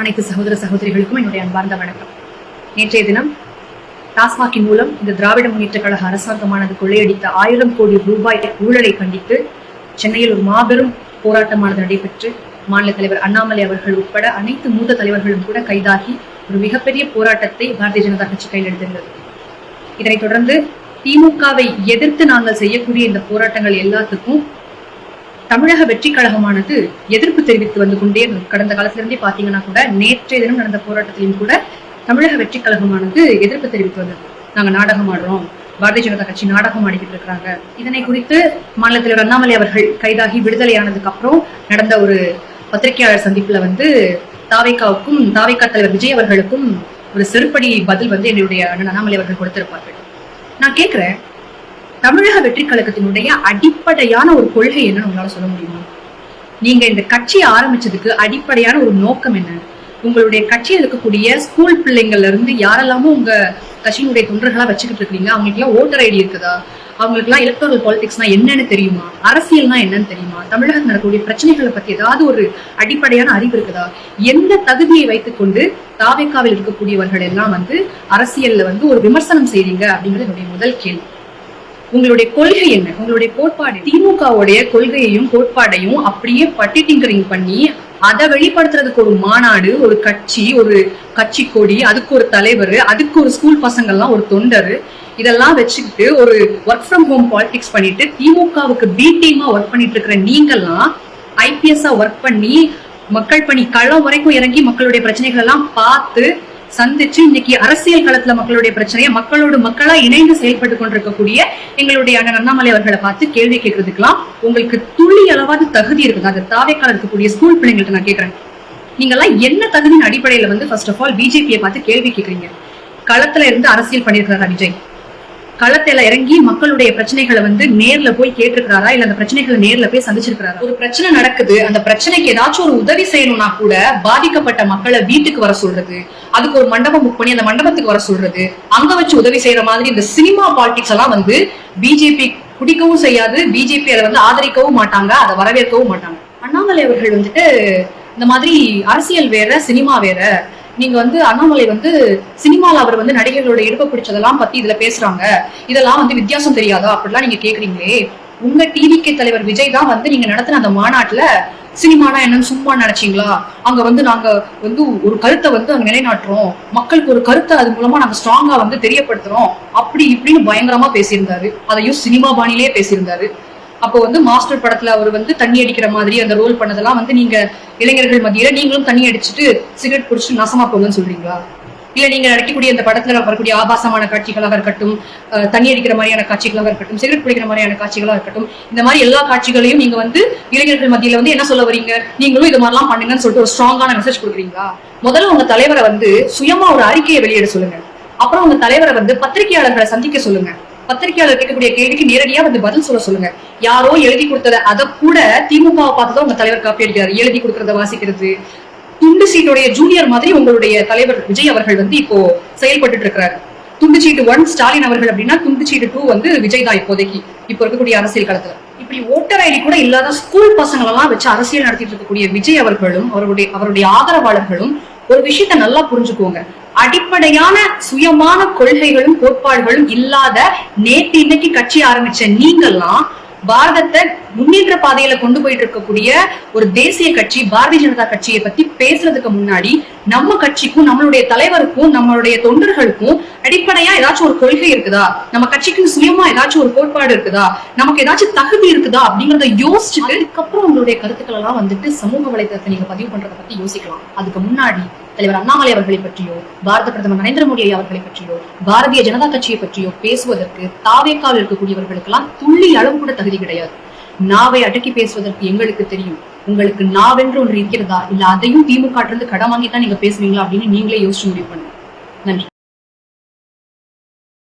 அனைத்து சகோதர சகோதரிகளுக்கும் என்னுடைய அன்பார்ந்த வணக்கம். நேற்றைய தினம் டாஸ்மாகின் மூலம் இந்த திராவிட முன்னேற்ற கழக அரசாங்கமானது கொள்ளையடித்த ஆயிரம் கோடி ரூபாய் ஊழலை கண்டித்து சென்னையில் ஒரு மாபெரும் போராட்டமானது நடைபெற்று மாநில தலைவர் அண்ணாமலை அவர்கள் உட்பட அனைத்து மூத்த தலைவர்களும் கூட கைதாகி ஒரு மிகப்பெரிய போராட்டத்தை பாரதிய ஜனதா கட்சி கையில் எடுத்திருந்தது. இதனைத் தொடர்ந்து திமுகவை எதிர்த்து நாங்கள் செய்யக்கூடிய இந்த போராட்டங்கள் எல்லாத்துக்கும் தமிழக வெற்றி கழகமானது எதிர்ப்பு தெரிவித்து வந்து கொண்டே கடந்த காலத்திலிருந்தே பாத்தீங்கன்னா கூட நேற்றைய தினம் நடந்த போராட்டத்திலும் கூட தமிழக வெற்றி கழகமானது எதிர்ப்பு தெரிவித்து வந்தது. நாங்க நாடகம் ஆடுறோம். பாரதிய ஜனதா கட்சி நாடகம் ஆடிக்கிட்டு இருக்கிறாங்க. இதனை குறித்து மாநில தலைவர் அண்ணாமலை அவர்கள் கைதாகி விடுதலையானதுக்கு அப்புறம் நடந்த ஒரு பத்திரிகையாளர் சந்திப்புல வந்து தாவேக்காவுக்கும் தாவேக்கா தலைவர் விஜய் அவர்களுக்கும் ஒரு செருப்படி பதில் வந்து என்னுடைய அண்ணன் அண்ணாமலை அவர்கள் கொடுத்திருப்பார்கள். நான் கேட்கிறேன் தமிழக வெற்றி கழகத்தினுடைய அடிப்படையான ஒரு கொள்கை என்னன்னு உங்களால சொல்ல முடியுமா? நீங்க இந்த கட்சியை ஆரம்பிச்சதுக்கு அடிப்படையான ஒரு நோக்கம் என்ன? உங்களுடைய கட்சியில் இருக்கக்கூடிய ஸ்கூல் பிள்ளைங்கள்ல இருந்து யாரெல்லாமோ உங்க கட்சியினுடைய தொண்டர்களா வச்சுக்கிட்டு இருக்கீங்க. அவங்களுக்கு எல்லாம் ஓட்டர் ஐடி இருக்குதா? அவங்களுக்கு எல்லாம் எலக்ட்ரல் பாலிடிக்ஸ்னா என்னன்னு தெரியுமா? அரசியல்னா என்னன்னு தெரியுமா? தமிழகத்தில் நடக்கக்கூடிய பிரச்சனைகளை பத்தி ஏதாவது ஒரு அடிப்படையான அறிவு இருக்குதா? எந்த தகுதியை வைத்துக்கொண்டு தாவேக்காவில் இருக்கக்கூடியவர்கள் எல்லாம் வந்து அரசியல்ல வந்து ஒரு விமர்சனம் செய்றீங்க அப்படிங்கிறது என்னுடைய முதல் கேள்வி. உங்களுடைய கொள்கை என்ன? உங்களுடைய கோட்பாடு திமுகவுடைய கொள்கையையும் கோட்பாடையும் அப்படியே பட்டி டிங்கரிங் பண்ணி அதை வெளிப்படுத்துறதுக்கு ஒரு மாநாடு ஒரு கட்சி ஒரு கட்சி கொடி அதுக்கு ஒரு தலைவர் அதுக்கு ஒரு ஸ்கூல் பசங்கள்லாம் ஒரு தொண்டர் இதெல்லாம் வச்சுக்கிட்டு ஒரு ஒர்க் ஃப்ரம் ஹோம் பாலிடிக்ஸ் பண்ணிட்டு திமுகவுக்கு பி டீமா ஒர்க் பண்ணிட்டு இருக்கிற நீங்கெல்லாம் ஐபிஎஸ்ஸா ஒர்க் பண்ணி மக்கள் பணி களம் வரைக்கும் இறங்கி மக்களுடைய பிரச்சனைகள் எல்லாம் பார்த்து சந்திச்சு இன்னைக்கு அரசியல் களத்துல மக்களுடைய பிரச்சனையை மக்களோடு மக்களா இணைந்து செயல்பட்டு கொண்டிருக்கக்கூடிய எங்களுடைய அண்ணன் அண்ணாமலை அவர்களை பார்த்து கேள்வி கேட்கறதுக்கெல்லாம் உங்களுக்கு துளி அளவாவது தகுதி இருக்குது. அது தாவேக்கால இருக்கக்கூடிய ஸ்கூல் பிள்ளைங்கள்ட்ட நான் கேட்கறேன். நீங்க எல்லாம் என்ன தகுதியின் அடிப்படையில வந்து ஃபர்ஸ்ட் ஆஃப் ஆல் பிஜேபியை பார்த்து கேள்வி கேட்கறீங்க? களத்துல இருந்து அரசியல் பண்ணியிருக்கிறாரா விஜய்? களத்துல இறங்கி மக்களுடைய பிரச்சனைகளை வந்து நேர்ல போய் கேட்டிருக்கிறாரா? இல்ல அந்த பிரச்சனைகளை நேர்ல போய் சந்திச்சிருக்கிறாரா? ஒரு பிரச்சனை நடக்குது. அந்த பிரச்சனைக்கு ஏதாச்சும் ஒரு உதவி செய்யணும்னா கூட பாதிக்கப்பட்ட மக்களை வீட்டுக்கு வர சொல்றது அதுக்கு ஒரு மண்டபம் புக் பண்ணி அந்த மண்டபத்துக்கு வர சொல்றது அங்க வச்சு உதவி செய்யற மாதிரி இந்த சினிமா பாலிடிக்ஸ் எல்லாம் வந்து பிஜேபி குடிக்கவும் செய்யாது. பிஜேபி அதை வந்து ஆதரிக்கவும் மாட்டாங்க அதை வரவேற்கவும் மாட்டாங்க. அண்ணாமலை அவர்கள் வந்துட்டு இந்த மாதிரி அரசியல் வேற சினிமா வேற நீங்க வந்து அண்ணாமலை வந்து சினிமால அவர் வந்து நடிகர்களோட இடுப்ப பிடிச்சதெல்லாம் பத்தி இதுல பேசுறாங்க. இதெல்லாம் வந்து வித்தியாசம் தெரியாதா? அப்படிலாம் நீங்க கேக்குறீங்களே. உங்க டிவிகே தலைவர் விஜய் தான் வந்து நீங்க நடத்தின அந்த மாநாட்டுல சினிமானா என்னன்னு சும்மா நினைச்சீங்களா? அங்க வந்து நாங்க வந்து ஒரு கருத்தை வந்து அங்க நிலைநாட்டுறோம். மக்களுக்கு ஒரு கருத்தை அது மூலமா நாங்க ஸ்ட்ராங்கா வந்து தெரியப்படுத்துறோம். அப்படி இப்படின்னு பயங்கரமா பேசியிருந்தாரு. அதையும் சினிமா பாணியிலேயே பேசியிருந்தாரு. அப்போ வந்து மாஸ்டர் படத்துல அவர் வந்து தண்ணி அடிக்கிற மாதிரி அந்த ரோல் பண்ணதெல்லாம் வந்து நீங்க இளைஞர்கள் மத்தியில நீங்களும் தண்ணி அடிச்சுட்டு சிகரெட் குடிச்சு நாசமா போங்கன்னு சொல்றீங்களா? இல்ல நீங்க நடிக்கக்கூடிய அந்த படத்துல வரக்கூடிய ஆபாசமான காட்சிகளாக இருக்கட்டும் தண்ணி அடிக்கிற மாதிரியான காட்சிகளாக இருக்கட்டும் சிகரெட் குடிக்கிற மாதிரியான காட்சிகளாக இருக்கட்டும் இந்த மாதிரி எல்லா காட்சிகளையும் நீங்க வந்து இளைஞர்கள் மத்தியில வந்து என்ன சொல்ல வரீங்க? நீங்களும் இது மாதிரிலாம் பண்ணுங்கன்னு சொல்லிட்டு ஒரு ஸ்ட்ராங்கான மெசேஜ் கொடுக்குறீங்களா? முதல்ல உங்க தலைவரை வந்து சுயமா ஒரு அறிக்கையை வெளியிட சொல்லுங்க. அப்புறம் உங்க தலைவரை வந்து பத்திரிகையாளர்களை சந்திக்க சொல்லுங்க. பத்திரிகையாளர் கேட்கக்கூடிய கேள்விக்கு நேரடியா வந்து பதில் சொல்ல சொல்லுங்க. யாரோ எழுதி கொடுத்தத அதை கூட திமுகவை பார்த்துதான் உங்க தலைவர் காப்பி அடிக்கிறார். எழுதி கொடுக்கறத வாசிக்கிறது. துண்டு சீட்டுடைய ஜூனியர் மாதிரி உங்களுடைய தலைவர் விஜய் அவர்கள் வந்து இப்போ செயல்பட்டு இருக்கிறாரு. துண்டு சீட்டு ஒன் ஸ்டாலின் அவர்கள் அப்படின்னா துண்டு சீட்டு டூ வந்து விஜய் தான் இப்போதைக்கு. இப்போ இருக்கக்கூடிய அரசியல் களத்துல. இப்படி ஓட்டர் ஐடி கூட இல்லாத ஸ்கூல் பசங்களெல்லாம் வச்சு அரசியல் நடத்திட்டு இருக்கக்கூடிய விஜய் அவர்களும் அவருடைய அவருடைய ஆதரவாளர்களும் ஒரு விஷயத்த நல்லா புரிஞ்சுக்கோங்க. அடிப்படையான சுயமான கொள்கைகளும் கோட்பாடுகளும் இல்லாத நேத்து இன்னைக்கு கட்சி ஆரம்பிச்ச நீங்கெல்லாம் பாரதத்தை முன்னேற்ற பாதையில கொண்டு போயிட்டு இருக்கக்கூடிய ஒரு தேசிய கட்சி பாரதிய ஜனதா கட்சியை பத்தி பேசுறதுக்கு முன்னாடி நம்ம கட்சிக்கும் நம்மளுடைய தலைவருக்கும் நம்மளுடைய தொண்டர்களுக்கும் அடிப்படையா ஏதாச்சும் ஒரு கொள்கை இருக்குதா? நம்ம கட்சிக்கு சுயமா ஏதாச்சும் ஒரு கோட்பாடு இருக்குதா? நமக்கு ஏதாச்சும் தகுதி இருக்குதா? அப்படிங்கறத யோசிச்சுட்டு அதுக்கப்புறம் உங்களுடைய கருத்துக்கள் எல்லாம் வந்துட்டு சமூக வலைதளத்தை நீங்க பதிவு பண்றதை பத்தி யோசிக்கலாம். அதுக்கு முன்னாடி தலைவர் அண்ணாமலை அவர்களை பற்றியோ பாரத பிரதமர் நரேந்திர மோடி அவர்களை பற்றியோ பாரதிய ஜனதா கட்சியை பற்றியோ பேசுவதற்கு தாவேக்கால் இருக்கக்கூடியவர்களுக்கெல்லாம் துள்ளி அளவு கூட தகுதி கிடையாது. நாவை அடக்கி பேசுவதற்கு எங்களுக்கு தெரியும். உங்களுக்கு நாவென்று ஒன்று இருக்கிறதா? இல்ல அதையும் திமுக இருந்து கடன் வாங்கி தான் நீங்க பேசுவீங்களா அப்படின்னு நீங்களே யோசிச்சு முடிவு பண்ணுங்க. நன்றி.